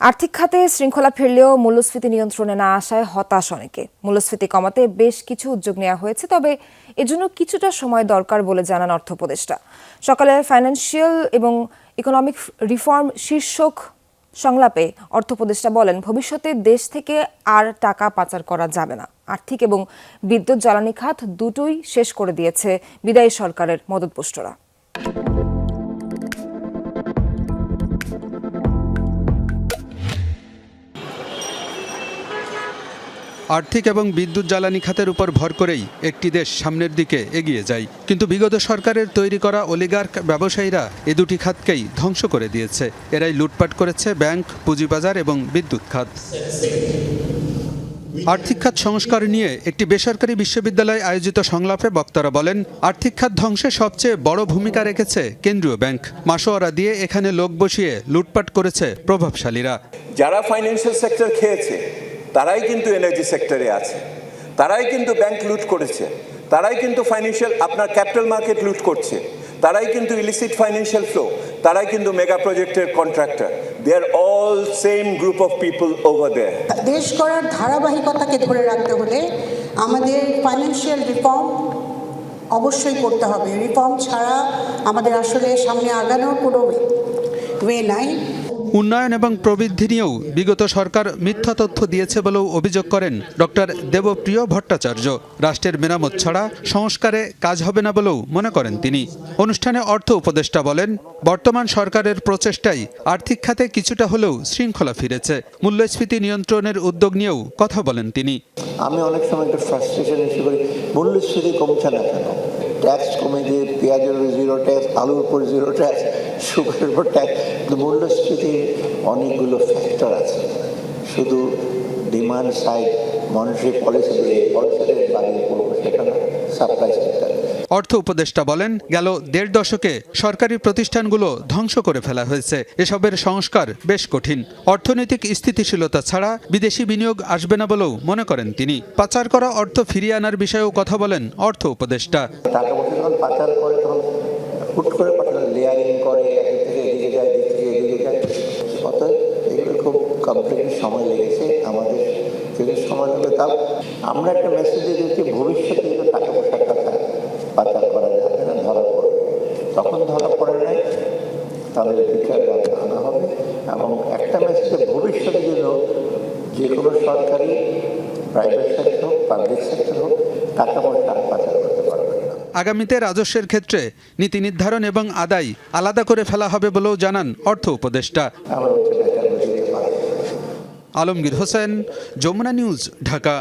আর্থিক খাতে শৃঙ্খলা ফিরলেও মূল্যস্ফীতি নিয়ন্ত্রণে না আসায় হতাশ অনেকে। মূল্যস্ফীতি কমাতে বেশ কিছু উদ্যোগ নেওয়া হয়েছে, তবে এজন্য কিছুটা সময় দরকার বলে জানান অর্থ উপদেষ্টা সকালে ফাইন্যান্সিয়াল এবং ইকোনমিক রিফর্ম শীর্ষক সংলাপে অর্থ উপদেষ্টা বলেন, ভবিষ্যতে দেশ থেকে আর টাকা পাচার করা যাবে না। আর্থিক এবং বিদ্যুৎ জ্বালানি খাত দুটোই শেষ করে দিয়েছে বিদায়ী সরকারের মদতপুষ্টরা। আর্থিক এবং বিদ্যুৎ জ্বালানি খাতের উপর ভর করেই একটি দেশ সামনের দিকে এগিয়ে যায়। কিন্তু বিগত সরকারের তৈরি করা অলিগার্ক ব্যবসায়ীরা এ দুটি খাতকেই ধ্বংস করে দিয়েছে। এরাই লুটপাট করেছে ব্যাংক, পুঁজিবাজার এবং বিদ্যুৎ খাত। আর্থিক খাত সংস্কার নিয়ে একটি বেসরকারি বিশ্ববিদ্যালয় আয়োজিত সংলাপে বক্তারা বলেন, আর্থিক খাত ধ্বংসে সবচেয়ে বড় ভূমিকা রেখেছে কেন্দ্রীয় ব্যাংক। মাসোয়ারা দিয়ে এখানে লোক বসিয়ে লুটপাট করেছে প্রভাবশালীরা। যারা ফাইন্যান্সিয়াল সেক্টর খেয়েছে তারাই কিন্তু এনার্জি সেক্টরে আছে। তারাই কিন্তু ব্যাংক লুট করেছে। তারাই কিন্তু ফাইন্যান্সিয়াল আপনার ক্যাপিটাল মার্কেট লুট করছে। তারাই কিন্তু ইলিসিট ফাইন্যান্সিয়াল ফ্লো তারাই কিন্তু মেগা প্রজেক্টের contractor they are all same group of people over there দেশ করার ধারাবাহিকতাকে ধরে রাখতে হলে আমাদের ফাইন্যান্সিয়াল রিফর্ম অবশ্যই করতে হবে। রিফর্ম ছাড়া আমাদের আসলে সামনে আগানোর কোনো ওয়ে নাই। উন্নয়ন এবং প্রবৃদ্ধি নিয়েও বিগত সরকার মিথ্যা তথ্য দিয়েছে বলেও অভিযোগ করেন ডক্টর দেবপ্রিয় ভট্টাচার্য। রাষ্ট্রের মেরামত ছাড়া সংস্কারে কাজ হবে না বলেও মনে করেন তিনি। অনুষ্ঠানে অর্থ উপদেষ্টা বলেন, বর্তমান সরকারের প্রচেষ্টায় আর্থিক খাতে কিছুটা হলেও শৃঙ্খলা ফিরেছে। মূল্যস্ফীতি নিয়ন্ত্রণের উদ্যোগ নিয়েও কথা বলেন তিনি। আমি অনেক সময় একটু ফ্রাস্ট্রেশন এসে করি মূল্যস্ফীতি কমছে না কেন? ট্যাক্স কমে দিয়ে পেঁয়াজের উপর জিরো ট্যাক্স আলুর উপর জিরো ট্যাক্স সুগারের উপর ট্যাক্স মূল্যস্ফীতির অনেকগুলো ফ্যাক্টর আছে। শুধু demand side monetary policy policy rate বাড়িয়ে পড়ব সেটা না সাপ্লাই সেক্টর অর্থ উপদেষ্টা বলেন, গেল দেড় দশকে সরকারি প্রতিষ্ঠানগুলো ধ্বংস করে ফেলা হয়েছে। এসবের সংস্কার বেশ কঠিন। অর্থনৈতিক স্থিতিশীলতা ছাড়া বিদেশি বিনিয়োগ আসবে না বলেও মনে করেন তিনি। পাচার করা অর্থ ফিরিয়ে আনার বিষয়েও কথা বলেন অর্থ উপদেষ্টা। সময় লেগেছে আমাদের। আমরা একটা মেসেজ ভবিষ্যতে কিন্তু টাকা পয়সার টাকা পাচার করা যাবে না ধরা পড়বে তখন ধরা পড়ে নাই তাদের বিচার আনা হবে। এবং একটা মেসেজে ভবিষ্যতে যেন যে কোনো সরকারি প্রাইভেট সেক্টর হোক পাবলিক সেক্টর হোক টাকা পয়সা পাচার করতে পারবে আগামীতে রাজস্বের ক্ষেত্রে নীতি নির্ধারণ এবং আদায় আলাদা করে ফেলা হবে বলেও জানান অর্থ উপদেষ্টা। আলমগীর হোসেন যমুনা নিউজ ঢাকা।